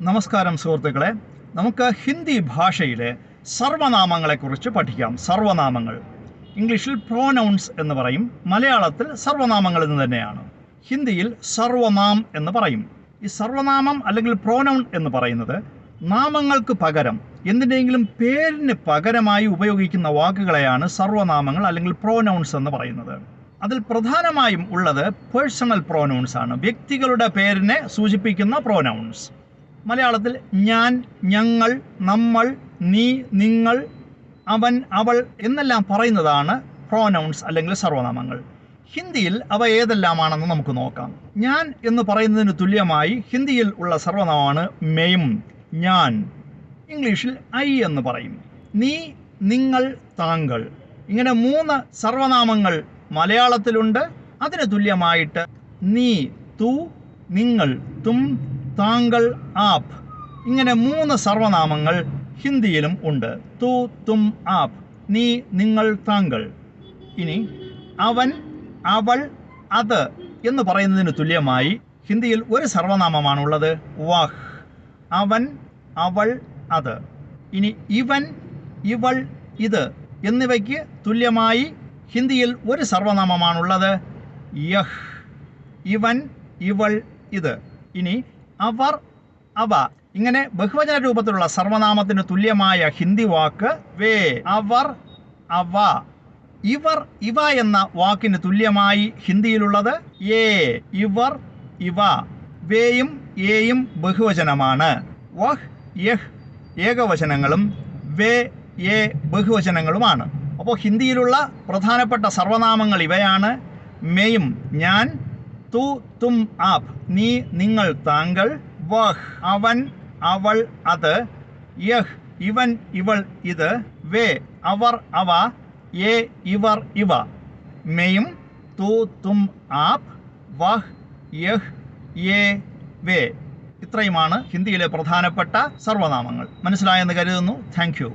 നമസ്കാരം സുഹൃത്തുക്കളെ. നമുക്ക് ഹിന്ദി ഭാഷയിലെ സർവനാമങ്ങളെക്കുറിച്ച് പഠിക്കാം. സർവനാമങ്ങൾ. ഇംഗ്ലീഷിൽ പ്രോനൗൺസ് എന്ന് പറയും. മലയാളത്തിൽ സർവനാമങ്ങൾ എന്ന് തന്നെയാണ്. ഹിന്ദിയിൽ സർവനാം എന്ന് പറയും. ഈ സർവനാമം അല്ലെങ്കിൽ പ്രോനൗൺ എന്ന് പറയുന്നത് നാമങ്ങൾക്ക് പകരം എന്തിന്റെയെങ്കിലും പേരിന് പകരമായി ഉപയോഗിക്കുന്ന വാക്കുകളെയാണ് സർവനാമങ്ങൾ അല്ലെങ്കിൽ പ്രോനൗൺസ് എന്ന് പറയുന്നത്. അതിൽ പ്രധാനമായും ഉള്ളത് പേഴ്സണൽ പ്രോനൗൺസ് ആണ്. വ്യക്തികളുടെ പേരിനെ സൂചിപ്പിക്കുന്ന പ്രോനൗൺസ് മലയാളത്തിൽ ഞാൻ ഞങ്ങൾ നമ്മൾ നീ നിങ്ങൾ അവൻ അവൾ എന്നെല്ലാം പറയുന്നതാണ് പ്രോനൗൺസ് അല്ലെങ്കിൽ സർവനാമങ്ങൾ. ഹിന്ദിയിൽ അവ ഏതെല്ലാമാണെന്ന് നമുക്ക് നോക്കാം. ഞാൻ എന്ന് പറയുന്നതിന് തുല്യമായി ഹിന്ദിയിൽ ഉള്ള സർവനാമമാണ് മെയും ഞാൻ. ഇംഗ്ലീഷിൽ ഐ എന്ന് പറയും. നീ നിങ്ങൾ താങ്കൾ. ഇങ്ങനെ മൂന്ന് സർവനാമങ്ങൾ മലയാളത്തിലുണ്ട്. അതിന് തുല്യമായിട്ട് നീ തു നിങ്ങൾ തും താങ്കൾ ആപ്. ഇങ്ങനെ മൂന്ന് സർവനാമങ്ങൾ ഹിന്ദിയിലും ഉണ്ട്. തു തും ആപ്. നീ നിങ്ങൾ താങ്കൾ. ഇനി അവൻ അവൾ അത് എന്ന് പറയുന്നതിന് തുല്യമായി ഹിന്ദിയിൽ ഒരു സർവനാമമാണുള്ളത്. വാഹ്. അവൻ അവൾ അത്. ഇനി ഇവൻ ഇവൾ ഇത് എന്നിവയ്ക്ക് തുല്യമായി ഹിന്ദിയിൽ ഒരു സർവനാമമാണുള്ളത്. യഹ്. ഇവൻ ഇവൾ ഇത്. ഇനി അവർ അവ. ഇങ്ങനെ ബഹുവചന രൂപത്തിലുള്ള സർവനാമത്തിന് തുല്യമായ ഹിന്ദി വാക്ക് വേ. അവർ അവ. ഇവർ ഇവ എന്ന വാക്കിന് തുല്യമായി ഹിന്ദിയിലുള്ളത് ഏ. ഇവർ ഇവ. വേയും ഏയും ബഹുവചനമാണ്. വഹ് യഹ് ഏകവചനങ്ങളും വേ ഏ ബഹുവചനങ്ങളുമാണ്. അപ്പോൾ ഹിന്ദിയിലുള്ള പ്രധാനപ്പെട്ട സർവനാമങ്ങൾ ഇവയാണ്. മെയും ഞാൻ തു തും ആപ്. നീ നിങ്ങൾ താങ്കൾ വഹ്. അവൻ അവൾ അത്. യഹ് ഇവൻ ഇവൾ ഇത്. വേ അവർ അവ. ഏ ഇവർ ഇവ. മെയും തു തും ആപ്. വഹ് യഹ് ഏ വേ. ഇത്രയുമാണ് ഹിന്ദിയിലെ പ്രധാനപ്പെട്ട സർവനാമങ്ങൾ മനസ്സിലായെന്ന് കരുതുന്നു. താങ്ക്